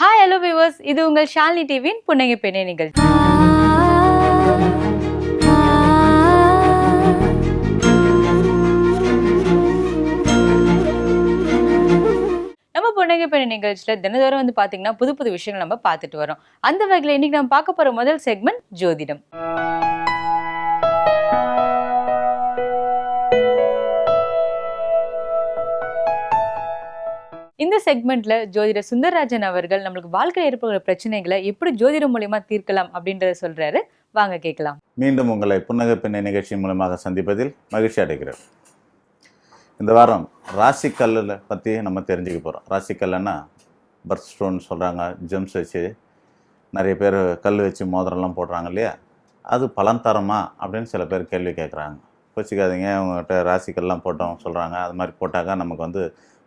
Hi hello viewers இது உங்கள் ஷாலினி டிவியின் புன்னகை பெண்ணை நிகழ்ச்சி. நம்ம புன்னகை பெண்ணை நிகழ்ச்சியில் தினதோறும் வந்து பார்த்தீங்கன்னா புது புது விஷயங்கள் நம்ம பார்த்துட்டு வரோம். அந்த வகையில் இன்னைக்கு நம்ம பார்க்க போகிற முதல் செக்மெண்ட் ஜோதிடம். இந்த செக்மெண்ட்ல ஜோதிடர் சுந்தரராஜன் அவர்கள் நம்மளுக்கு வாழ்க்கையில் ஏற்படுகிற பிரச்சனைகளை எப்படி ஜோதிடம் மூலியமா தீர்க்கலாம் அப்படின்றத சொல்றாரு. வாங்க கேட்கலாம். மீண்டும் உங்களை புன்னகை பெண்ணை நிகழ்ச்சி மூலமாக சந்திப்பதில் மகிழ்ச்சி அடைகிறேன். இந்த வாரம் ராசிக்கல்லில் பற்றி நம்ம தெரிஞ்சுக்க போகிறோம் ராசிக்கல்லுன்னா பர்த் ஸ்டோன் சொல்கிறாங்க ஜெம்ஸ் வச்சு நிறைய பேர் கல் வச்சு மோதிரம்லாம் போடுறாங்க இல்லையா? அது பலன் தரமா அப்படின்னு சில பேர் கேள்வி கேட்குறாங்க கோச்சிக்காதீங்க அவங்ககிட்ட ராசிக்கல்லாம் போட்டோம் சொல்கிறாங்க அது மாதிரி போட்டாக்கா நமக்கு வந்து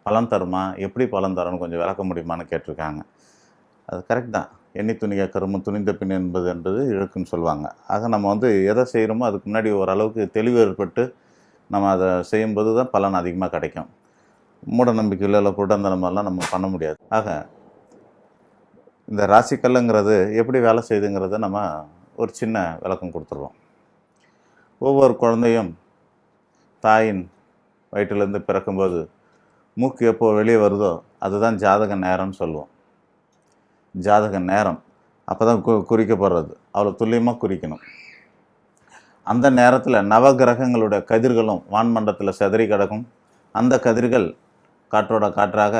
பலன் தருமா? எப்படி பலன் தரும்னு கொஞ்சம் விளக்க முடியுமான்னு கேட்டிருக்காங்க. அது கரெக்ட் தான். எண்ணி துணிய கருமம் துணிந்த பின் என்பது என்பது இழுக்குன்னு சொல்லுவாங்க. ஆக நம்ம வந்து எதை செய்கிறோமோ அதுக்கு முன்னாடி ஓரளவுக்கு தெளிவு ஏற்பட்டு நம்ம அதை செய்யும்போது தான் பலன் அதிகமாக கிடைக்கும். மூட நம்பிக்கையில் இல்லை புடந்தனமெல்லாம் மாதிரிலாம் நம்ம பண்ண முடியாது. ஆக இந்த ராசிக்கல்லுங்கிறது எப்படி வேலை செய்யுதுங்கிறத நம்ம ஒரு சின்ன விளக்கம் கொடுத்துருவோம். ஒவ்வொரு குழந்தையும் தாயின் வயிற்றிலேருந்து பிறக்கும்போது மூக்கு எப்போ வெளியே வருதோ அதுதான் ஜாதக நேரம்னு சொல்லுவோம். ஜாதக நேரம். அப்போ தான் கு குறிக்கப்படுறது. அவ்வளோ துல்லியமாக குறிக்கணும். அந்த நேரத்தில் நவகிரகங்களுடைய கதிர்களும் வான்மண்டத்தில் சிதறி கிடக்கும். அந்த கதிர்கள் காற்றோட காற்றாக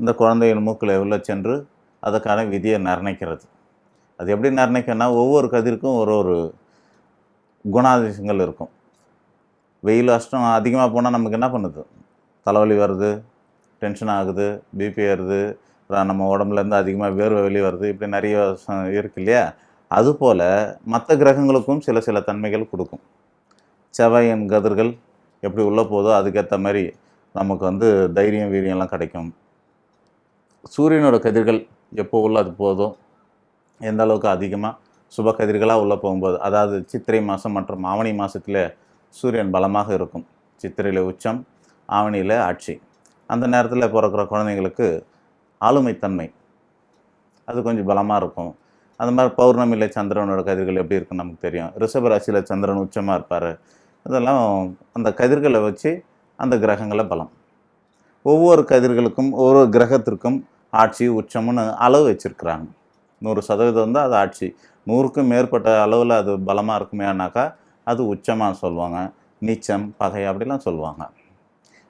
இந்த குழந்தையின் மூக்கில் எவ்வளோ சென்று அதுக்கான விதியை நிர்ணயிக்கிறது. அது எப்படி நிர்ணயிக்கன்னா ஒவ்வொரு கதிருக்கும் ஒரு ஒரு குணாதிசயங்கள் இருக்கும். வெயில் அஷ்டம் அதிகமாக போனால் நமக்கு என்ன பண்ணுது? தலைவலி வருது டென்ஷன் ஆகுது பிபி ஏறுது நம்ம உடம்புலேருந்து அதிகமாக வேர்வை வெளியே வருது இப்படி நிறைய இருக்கு இல்லையா? அதுபோல் மற்ற கிரகங்களுக்கும் சில சில தன்மைகள் கொடுக்கும். செவ்வாயின் கதிர்கள் எப்படி உள்ளே போதோ அதுக்கேற்ற மாதிரி நமக்கு வந்து தைரியம் வீரியம்லாம் கிடைக்கும். சூரியனோட கதிர்கள் எப்போ உள்ள அது போதும் எந்த அளவுக்கு அதிகமாக சுப கதிர்களாக உள்ளே போகும்போது அதாவது சித்திரை மாதம் மற்றும் ஆவணி மாதத்தில் சூரியன் பலமாக இருக்கும். சித்திரையில் உச்சம் ஆவணியில் ஆட்சி. அந்த நேரத்தில் பிறக்கிற குழந்தைங்களுக்கு ஆளுமைத்தன்மை. அது கொஞ்சம் பலமாக இருக்கும். அந்த மாதிரி பௌர்ணமியில் சந்திரனோட கதிர்கள் எப்படி இருக்குன்னு நமக்கு தெரியும். ரிஷபராசியில் சந்திரன் உச்சமாக இருப்பார். இதெல்லாம் அந்த கதிர்களை வச்சு அந்த கிரகங்களை பலம். ஒவ்வொரு கதிர்களுக்கும் ஒவ்வொரு கிரகத்திற்கும் ஆட்சி உச்சம்னு அளவு வச்சுருக்குறாங்க. நூறு சதவீதம் வந்து அது ஆட்சி. நூறுக்கும் மேற்பட்ட அளவில் அது பலமாக இருக்குமேனாக்கா அது உச்சமாக சொல்லுவாங்க. நீச்சம் பகை அப்படிலாம் சொல்லுவாங்க.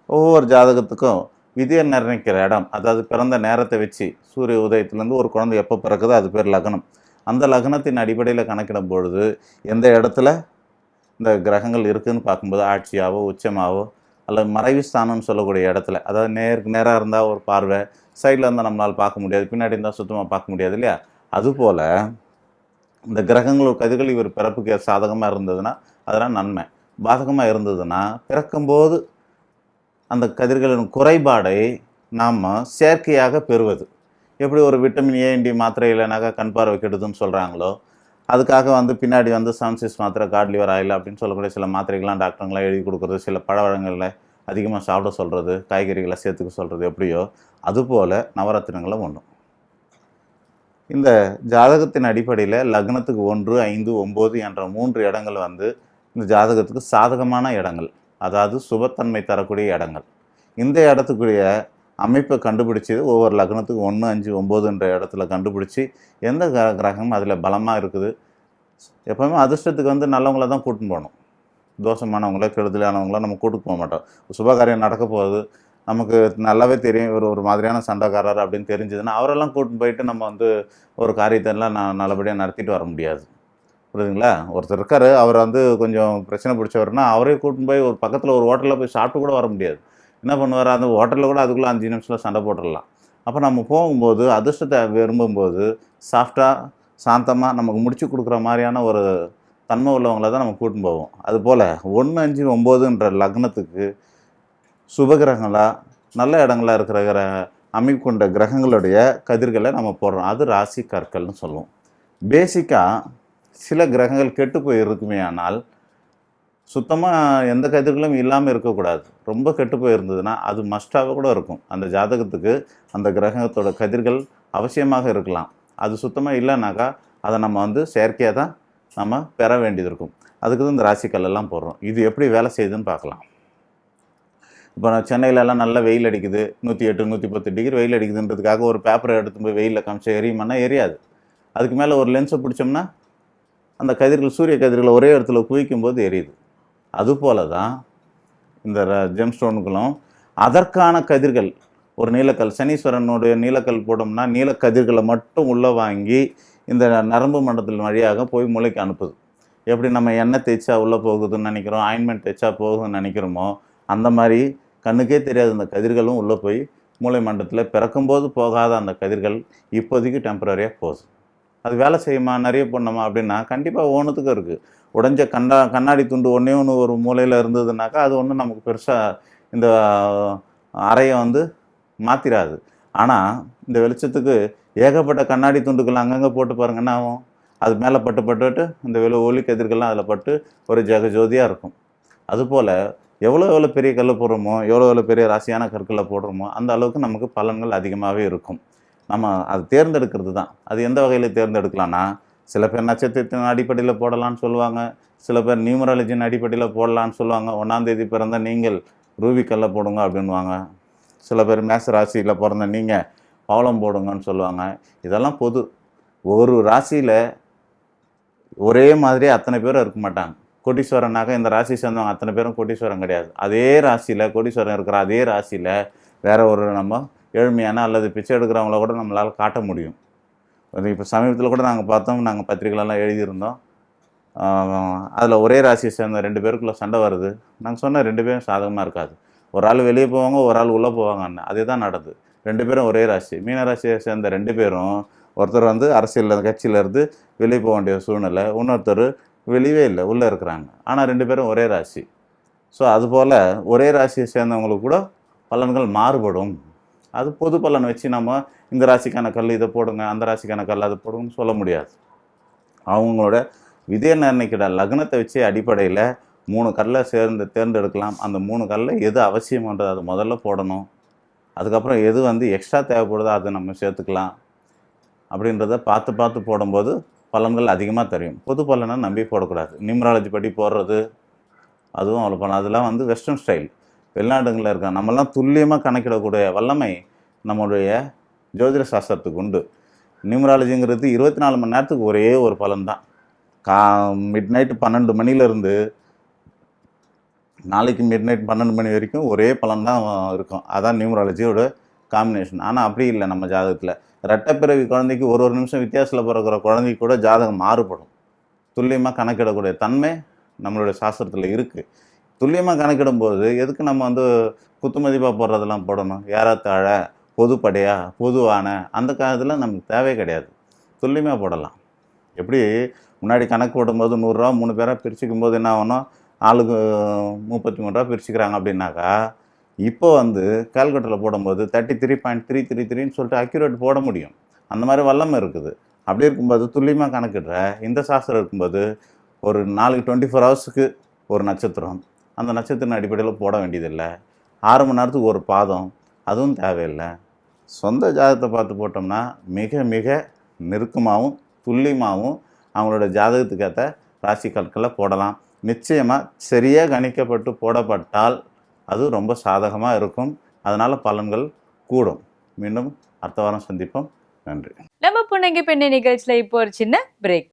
ஒவ்வொரு ஜாதகத்துக்கும் விதியை நிர்ணயிக்கிற இடம் அதாவது பிறந்த நேரத்தை வச்சு சூரிய உதயத்துலேருந்து ஒரு குழந்தை எப்போ பிறக்குதோ அது பேர் லக்னம். அந்த லக்னத்தின் அடிப்படையில் கணக்கிடும் பொழுது எந்த இடத்துல இந்த கிரகங்கள் இருக்குதுன்னு பார்க்கும்போது ஆட்சியாவோ உச்சமாவோ அல்லது மறைவு ஸ்தானம்னு சொல்லக்கூடிய இடத்துல அதாவது நேருக்கு நேராக இருந்தால் ஒரு பார்வை சைடில் இருந்தால் நம்மளால் பார்க்க முடியாது பின்னாடி இருந்தால் சுத்தமாக பார்க்க முடியாது இல்லையா? அதுபோல் இந்த கிரகங்கள் கதிர்கள் இவர் பிறப்புக்கு சாதகமாக இருந்ததுன்னா அதெல்லாம் நன்மை. பாதகமாக இருந்ததுன்னா பிறக்கும்போது அந்த கதிர்களின் குறைபாடை நாம் செயற்கையாக பெறுவது. எப்படி ஒரு விட்டமின் ஏ மாத்திரை இல்லைனாக்கா கண் பார்வை கெடுதுன்னு சொல்கிறாங்களோ அதுக்காக வந்து பின்னாடி வந்து சன்சிஸ் மாத்திரை காட்லிவர் ஆயில் அப்படின்னு சொல்லக்கூடிய சில மாத்திரைகள்லாம் டாக்டருங்களாம் எழுதி கொடுக்குறது. சில பழவழங்களில் அதிகமாக சாப்பிட சொல்கிறது காய்கறிகளை சேர்த்துக்க சொல்கிறது எப்படியோ அதுபோல் நவரத்தினங்களும் ஒன்று இந்த ஜாதகத்தின் அடிப்படையில் லக்னத்துக்கு ஒன்று ஐந்து ஒம்பது என்ற மூன்று இடங்கள் வந்து இந்த ஜாதகத்துக்கு சாதகமான இடங்கள். அதாவது சுபத்தன்மை தரக்கூடிய இடங்கள். இந்த இடத்துக்குரிய அமைப்பை கண்டுபிடிச்சது ஒவ்வொரு லக்னத்துக்கு ஒன்று அஞ்சு ஒம்போதுன்ற இடத்துல கண்டுபிடிச்சி எந்த கிர- கிரகம் அதில் பலமாக இருக்குது? எப்போவுமே அதிர்ஷ்டத்துக்கு வந்து நல்லவங்கள தான் கூட்டின்னு போகணும். தோஷமானவங்கள கெடுதலானவங்கள நம்ம கூட்டிட்டு போக மாட்டோம். சுபகாரியம் நடக்க போகுது. நமக்கு நல்லாவே தெரியும். இவர் ஒரு மாதிரியான சண்டைக்காரர் அப்படின்னு தெரிஞ்சதுன்னா அவரெல்லாம் கூட்டின்னு போயிட்டு நம்ம வந்து ஒரு காரியத்தெல்லாம் நான் நல்லபடியாக நடத்திட்டு வர முடியாது. புரியுதுங்களா? ஒருத்தர் இருக்கார் அவர் வந்து கொஞ்சம் பிரச்சனை பிடிச்சவர்னா அவரே கூட்டின்னு போய் ஒரு பக்கத்தில் ஒரு ஹோட்டலில் போய் சாப்பிட்டு கூட வர முடியாது. என்ன பண்ணுவார்? அந்த ஹோட்டலில் கூட அதுக்குள்ளே அஞ்சு நிமிஷத்தில் சண்டை போட்டுடலாம் அப்போ நம்ம போகும்போது அதிர்ஷ்டத்தை விரும்பும்போது சாஃப்டாக சாந்தமாக நமக்கு முடிச்சு கொடுக்குற மாதிரியான ஒரு தன்மை உள்ளவங்கள தான் நம்ம கூட்டின்னு போவோம். அதுபோல் ஒன்று அஞ்சு ஒம்போதுன்ற லக்னத்துக்கு சுபகிரகங்களாக நல்ல இடங்களா இருக்கிற கிர அமைப்பு கொண்ட கிரகங்களுடைய கதிர்களை நம்ம போடுறோம். அது ராசி கற்கள்னு சொல்லுவோம். பேசிக்காக சில கிரகங்கள் கெட்டு போய் இருக்குமே ஆனால் சுத்தமாக எந்த கதிர்களும் இல்லாமல் இருக்கக்கூடாது. ரொம்ப கெட்டு போயிருந்ததுன்னா அது மஸ்டாக கூட இருக்கும். அந்த ஜாதகத்துக்கு அந்த கிரகத்தோட கதிர்கள் அவசியமாக இருக்கலாம். அது சுத்தமாக இல்லைனாக்கா அதை நம்ம வந்து செயற்கையாக தான் நம்ம பெற வேண்டியது இருக்கும். அதுக்கு தான் இந்த ராசிக்கல் எல்லாம் போடுறோம். இது எப்படி வேலை செய்யுதுன்னு பார்க்கலாம். இப்போ நான் சென்னையிலலாம் நல்லா வெயில் அடிக்குது. நூற்றி எட்டு நூற்றி பத்து டிகிரி வெயில் அடிக்குதுன்றதுக்காக ஒரு பேப்பரை எடுத்து போய் வெயிலில் காமிச்சு எரியுமானா எரியாது. அதுக்கு மேலே ஒரு லென்ஸை பிடிச்சோம்னா அந்த கதிர்கள் சூரிய கதிர்களை ஒரே இடத்துல குவிக்கும் போது எரியுது. அதுபோல தான் இந்த ஜெம் ஸ்டோனுக்களும் அதற்கான கதிர்கள் ஒரு நீலக்கல் சனீஸ்வரனுடைய நீலக்கல் போட்டோம்னா நீலக்கதிர்களை மட்டும் உள்ளே வாங்கி இந்த நரம்பு மண்டலத்தில் வழியாக போய் மூளைக்கு அனுப்புது. எப்படி நம்ம எண்ணெய் தேய்ச்சா உள்ளே போகுதுன்னு நினைக்கிறோம் ஆயின்மெண்ட் தேய்ச்சா போகுதுன்னு நினைக்கிறோமோ அந்த மாதிரி கண்ணுக்கே தெரியாத அந்த கதிர்களும் உள்ளே போய் மூளை மண்டலத்தில் பிறக்கும்போது போகாத அந்த கதிர்கள் இப்போதைக்கு டெம்பரரியாக போகுது. அது வேலை செய்யுமா நிறைய பண்ணுமா அப்படின்னா கண்டிப்பாக ஓணுத்துக்கும் இருக்குது உடஞ்ச கண்டா கண்ணாடி துண்டு ஒன்றே ஒன்று ஒரு மூலையில் இருந்ததுனாக்கா அது ஒன்றும் நமக்கு பெருசாக இந்த அறையை வந்து மாற்றிடாது ஆனால் இந்த வெளிச்சத்துக்கு ஏகப்பட்ட கண்ணாடி துண்டுகள் அங்கங்கே போட்டு பாருங்க என்ன ஆகும்? அது மேலே பட்டு பட்டுட்டு இந்த வெளி ஒளி கதிர்கள்லாம் அதில் பட்டு ஒரு ஜெகஜோதியாக இருக்கும். அதுபோல் எவ்வளோ எவ்வளோ பெரிய கல் போடுறோமோ எவ்வளோ எவ்வளோ பெரிய ராசியான கற்களை போடுறோமோ அந்த அளவுக்கு நமக்கு பலன்கள் அதிகமாகவே இருக்கும். நம்ம அது தேர்ந்தெடுக்கிறது தான். அது எந்த வகையில் தேர்ந்தெடுக்கலாம்னா சில பேர் நட்சத்திரத்தின் அடிப்படையில் போடலாம்னு சொல்லுவாங்க. சில பேர் நியூமராலஜியின் அடிப்படையில் போடலான்னு சொல்லுவாங்க. ஒன்றாந்தேதி பிறந்த நீங்கள் ரூபிக்கல்ல போடுங்க அப்படின்வாங்க சில பேர் மேச ராசியில் பிறந்த நீங்கள் பவளம் போடுங்கன்னு சொல்லுவாங்க. இதெல்லாம் பொது. ஒரு ராசியில் ஒரே மாதிரி அத்தனை பேரும் இருக்க மாட்டாங்க. கோட்டீஸ்வரனாக இந்த ராசி சேர்ந்தவங்க அத்தனை பேரும் கோட்டீஸ்வரன் கிடையாது. அதே ராசியில் கோட்டீஸ்வரன் இருக்கிற அதே ராசியில் வேற ஒரு நம்ம ஏழ்மையான அல்லது பிச்சை எடுக்கிறவங்கள கூட நம்மளால் காட்ட முடியும். இப்போ சமீபத்தில் கூட நாங்கள் பார்த்தோம் நாங்கள் பத்திரிக்கைலலாம் எழுதியிருந்தோம். அதில் ஒரே ராசியை சேர்ந்த ரெண்டு பேருக்குள்ளே சண்டை வருது. நாங்கள் சொன்ன ரெண்டு பேரும் சாதகமாக இருக்காது. ஒரு ஆள் வெளியே போவாங்க ஒரு ஆள் உள்ளே போவாங்கன்னு. அதே தான் நடக்குது ரெண்டு பேரும் ஒரே ராசி. மீன ராசியை சேர்ந்த ரெண்டு பேரும் ஒருத்தர் வந்து அரசியல் கட்சியிலேருந்து வெளியே போக வேண்டிய சூழ்நிலை. இன்னொருத்தர் வெளியவே இல்லை உள்ளே இருக்கிறாங்க. ஆனால் ரெண்டு பேரும் ஒரே ராசி. ஸோ அதுபோல் ஒரே ராசியை சேர்ந்தவங்களுக்கு கூட பலன்கள் மாறுபடும். அது பொது பலன் வச்சு நம்ம இந்த ராசிக்கான கல் இதை போடுங்க அந்த ராசிக்கான கல் அதை போடுங்கன்னு சொல்ல முடியாது. அவங்களோட விதய நிர்ணயிக்கிற லக்னத்தை வச்சு அடிப்படையில் மூணு கல்லை சேர்ந்து தேர்ந்தெடுக்கலாம். அந்த மூணு கல்லை எது அவசியமானது அது முதல்ல போடணும். அதுக்கப்புறம் எது வந்து எக்ஸ்ட்ரா தேவைப்படுதோ அதை நம்ம சேர்த்துக்கலாம். அப்படின்றத பார்த்து பார்த்து போடும்போது பலன்கள் அதிகமாக தெரியும். பொது பலனை நம்பி போடக்கூடாது. நியூமராலஜி படி போடுறது அதுவும் அவ்வளோ பலன். அதெல்லாம் வந்து வெஸ்டர்ன் ஸ்டைல் வெளிநாடுகளில் இருக்க நம்மெல்லாம் துல்லியமாக கணக்கிடக்கூடிய வல்லமை நம்மளுடைய ஜோதிட சாஸ்திரத்துக்கு உண்டு. நியூமராலஜிங்கிறது இருபத்தி நாலு மணி நேரத்துக்கு ஒரே ஒரு பலன் தான். கா மிட் நைட்டு பன்னெண்டு மணிலேருந்து நாளைக்கு மிட் நைட் பன்னெண்டு மணி வரைக்கும் ஒரே பலன் தான் இருக்கும். அதான் நியூமராலஜியோட காம்பினேஷன் ஆனால் அப்படி இல்லை நம்ம ஜாதகத்தில். ரெட்டப்பிறவி குழந்தைக்கு ஒரு ஒரு நிமிஷம் வித்தியாசத்தில் பிறக்கிற குழந்தைக்கு கூட ஜாதகம் மாறுபடும். துல்லியமாக கணக்கிடக்கூடிய தன்மை நம்மளுடைய சாஸ்திரத்தில் இருக்குது துல்லியமாக கணக்கிடும்போது எதுக்கு நம்ம வந்து குத்துமதிப்பாக போடுறதெல்லாம் போடணும்? ஏறத்தாழ பொதுப்படையாக பொதுவான அந்த காலத்தில் நமக்கு தேவை கிடையாது. துல்லியமாக போடலாம். எப்படி முன்னாடி கணக்கு போடும்போது நூறுரூவா மூணு பேராக பிரிச்சுக்கும் போது என்ன ஆகணும்? ஆளுக்கு முப்பத்தி மூணு ரூபா பிரிச்சுக்கிறாங்க அப்படின்னாக்கா இப்போ வந்து கால்குலேட்டரில் போடும்போது thirty three point three three த்ரீன்னு சொல்லிட்டு அக்யூரேட் போட முடியும். அந்த மாதிரி வல்லமை இருக்குது. அப்படி இருக்கும்போது துல்லியமாக கணக்கிடுற இந்த சாஸ்திரம் இருக்கும்போது ஒரு நாளைக்கு டுவெண்ட்டி ஃபோர் ஹவர்ஸுக்கு ஒரு நட்சத்திரம். அந்த நட்சத்திரம் அடிப்படையில் போட வேண்டியதில்லை. ஆறு மணி நேரத்துக்கு ஒரு பாதம் அதுவும் தேவையில்லை. சொந்த ஜாதகத்தை பார்த்து போட்டோம்னா மிக மிக நெருக்கமாகவும் துல்லியமாகவும் அவங்களோட ஜாதகத்துக்கேற்ற ராசி கற்களை போடலாம். நிச்சயமாக சரியாக கணிக்கப்பட்டு போடப்பட்டால் அது ரொம்ப சாதகமாக இருக்கும். அதனால் பலன்கள் கூடும். மீண்டும் அடுத்த வாரம் சந்திப்போம். நன்றி. நம்ம புன்னகை பெண்ணை நிகழ்ச்சியில் இப்போ ஒரு சின்ன பிரேக்